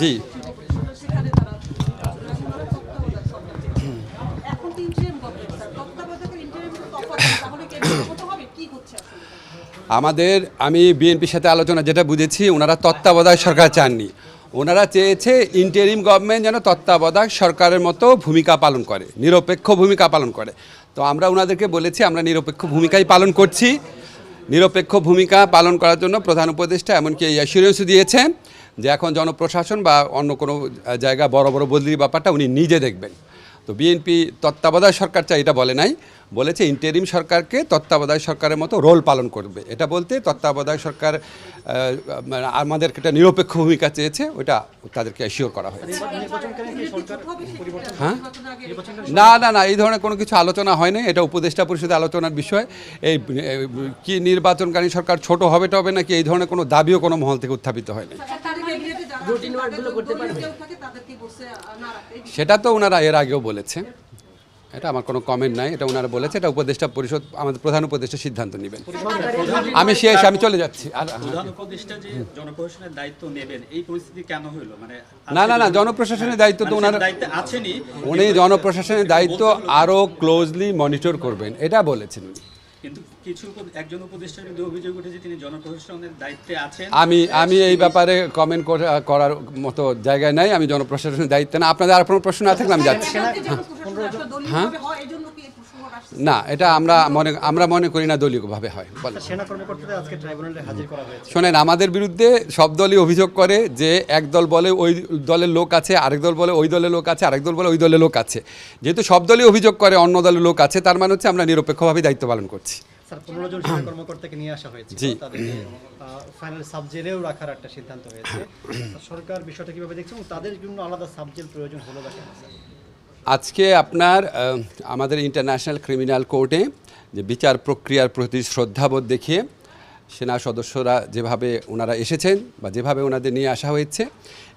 জি। আমাদের আমি বিএনপির সাথে আলোচনা যেটা বুঝেছি ওনারা তত্ত্বাবধায়ক সরকার চাননি। ওনারা চেয়েছে ইন্টারিম গভর্নমেন্ট যেন তত্ত্বাবধায়ক সরকারের মতো ভূমিকা পালন করে নিরপেক্ষ ভূমিকা পালন করে। তো আমরা ওনাদেরকে বলেছি আমরা নিরপেক্ষ ভূমিকাই পালন করছি। নিরপেক্ষ ভূমিকা পালন করার জন্য প্রধান উপদেষ্টা এমনকি এই অ্যাসুরেন্সও দিয়েছেন যে এখন জনপ্রশাসন বা অন্য কোনো জায়গা বড় বড় বদলির ব্যাপারটা উনি নিজে দেখবেন। তো বিএনপি তত্ত্বাবধায়ক সরকার চাই, এটা বলে নাই। বলেছে ইন্টারিম সরকারকে তত্ত্বাবধায়ক সরকারের মতো রোল পালন করবে। এটা বলতে তত্ত্বাবধায়ক সরকার আমাদেরকে একটা নিরপেক্ষ ভূমিকা চেয়েছে ওটা তাদেরকে অ্যাসিওর করা হয়েছে। হ্যাঁ? না না না, এই ধরনের কোনো কিছু আলোচনা হয়নি এটা উপদেষ্টা পরিষদে আলোচনার বিষয়। এই কি নির্বাচনকারী সরকার ছোট হবে টবে নাকি এই ধরনের কোনো দাবিও কোনো মহল থেকে উত্থাপিত হয়নি রুটিন ওয়ার্কগুলো করতে পারবে। তাদেরকে বসে না রাখতে সেটা তো ওনারা এর আগেও বলেছে। এটা আমার কোনো কমেন্ট নাই এটা ওনারা বলেছে এটা উপদেষ্টা পরিষদ আমাদের প্রধান উপদেষ্টা সিদ্ধান্ত নেবেন। আমি শেষ আমি চলে যাচ্ছি। আর প্রধান উপদেষ্টা যে জনপ্রশাসনের দায়িত্ব নেবেন এই পরিস্থিতি কেন হইল? মানে না না না জনপ্রশাসনের দায়িত্ব তো ওনার উনি জনপ্রশাসনের দায়িত্ব আরও ক্লোজলি মনিটর করবেন এটা বলেছেন উনি। কিছু একজন উপদেষ্টার বিরুদ্ধে অভিযোগ উঠেছে তিনি জনপ্রশাসনের দায়িত্বে আছেন। আমি আমি এই ব্যাপারে কমেন্ট করার মতো জায়গায় নাই আমি জনপ্রশাসনের দায়িত্বে না। আপনাদের আর কোনো প্রশ্ন না থাকলে আমি যাচ্ছি। হয়। এই প্রসঙ্গটা আসছে? না এটা আমরা মনে আমরা মনে করি না দলীয়ভাবে হয়। বলেন। সেনা কর্মকর্তাদের আজকে ট্রাইব্যুনালে হাজির করা হয়েছে। শোনেন আমাদের বিরুদ্ধে সব দলই অভিযোগ করে যে এক দল বলে ওই দলের লোক আছে আরেক দল বলে ওই দলের লোক আছে আরেক দল বলে ওই দলের লোক আছে। যেহেতু সব দলই অভিযোগ করে অন্য দলের লোক আছে তার মানে হচ্ছে আমরা নিরপেক্ষভাবে দায়িত্ব পালন করছি। স্যার পনেরো জন সেনা কর্মকর্তাকে নিয়ে আসা হয়েছে তাদেরকে ফাইনাল সাব জেলেও রাখার একটা সিদ্ধান্ত হয়েছে। সরকার বিষয়টা কীভাবে দেখছে তাদের জন্য আলাদা সাব জেল প্রয়োজন হলো বা কেন আজকে আপনার আমাদের ইন্টারন্যাশনাল ক্রিমিনাল কোর্টে যে বিচার প্রক্রিয়ার প্রতি শ্রদ্ধাবোধ দেখিয়ে সেনা সদস্যরা যেভাবে ওনারা এসেছেন বা যেভাবে ওনাদের নিয়ে আসা হয়েছে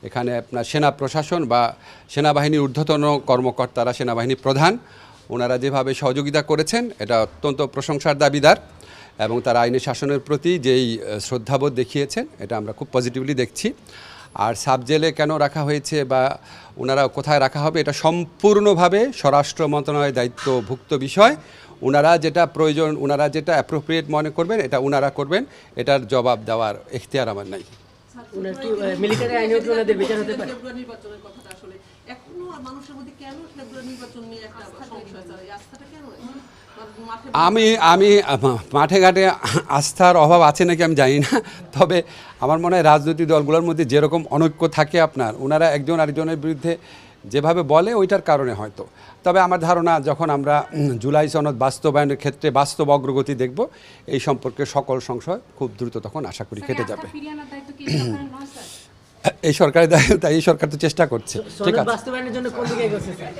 এখানে আপনার সেনা প্রশাসন বা সেনাবাহিনীর ঊর্ধ্বতন কর্মকর্তারা সেনাবাহিনী প্রধান ওনারা যেভাবে সহযোগিতা করেছেন, এটা অত্যন্ত প্রশংসার দাবিদার এবং তারা আইনের শাসনের প্রতি যেই শ্রদ্ধাবোধ দেখিয়েছেন, এটা আমরা খুব পজিটিভলি দেখছি। আর সাব জেলে কেন রাখা হয়েছে বা ওনারা কোথায় রাখা হবে, এটা সম্পূর্ণভাবে স্বরাষ্ট্র মন্ত্রণালয়ের দায়িত্বভুক্ত বিষয়। ওনারা যেটা প্রয়োজন, ওনারা যেটা অ্যাপ্রোপ্রিয়েট মনে করবেন, এটা ওনারা করবেন, এটার জবাব দেওয়ার এখতিয়ার আমার নাই। ফেব্রুয়ারি নির্বাচনের কথাটা আসলে এখনও মানুষের মধ্যে কেন নির্বাচন নিয়ে একটা সংশয় স্যার এই আস্থাটা কেন আমি আমি আমা- মাঠে ঘাটে আস্থার অভাব আছে নাকি আমি জানি না। তবে আমার মনে হয় রাজনৈতিক দলগুলোর মধ্যে যেরকম অনৈক্য থাকে আপনার ওনারা একজন আরেকজনের বিরুদ্ধে যেভাবে বলে ওইটার কারণে হয়তো। তবে আমার ধারণা যখন আমরা জুলাই সনদ বাস্তবায়নের ক্ষেত্রে বাস্তব অগ্রগতি দেখব এই সম্পর্কে সকল সংশয় খুব দ্রুত তখন আশা করি কেটে যাবে। এই সরকারের তাই এই সরকার তো চেষ্টা করছে। ঠিক আছে। বাস্তবায়নের জন্য কোন দিকে এগোচ্ছে স্যার?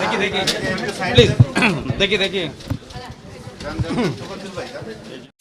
দেখি দেখি। প্লিজ দেখি দেখি।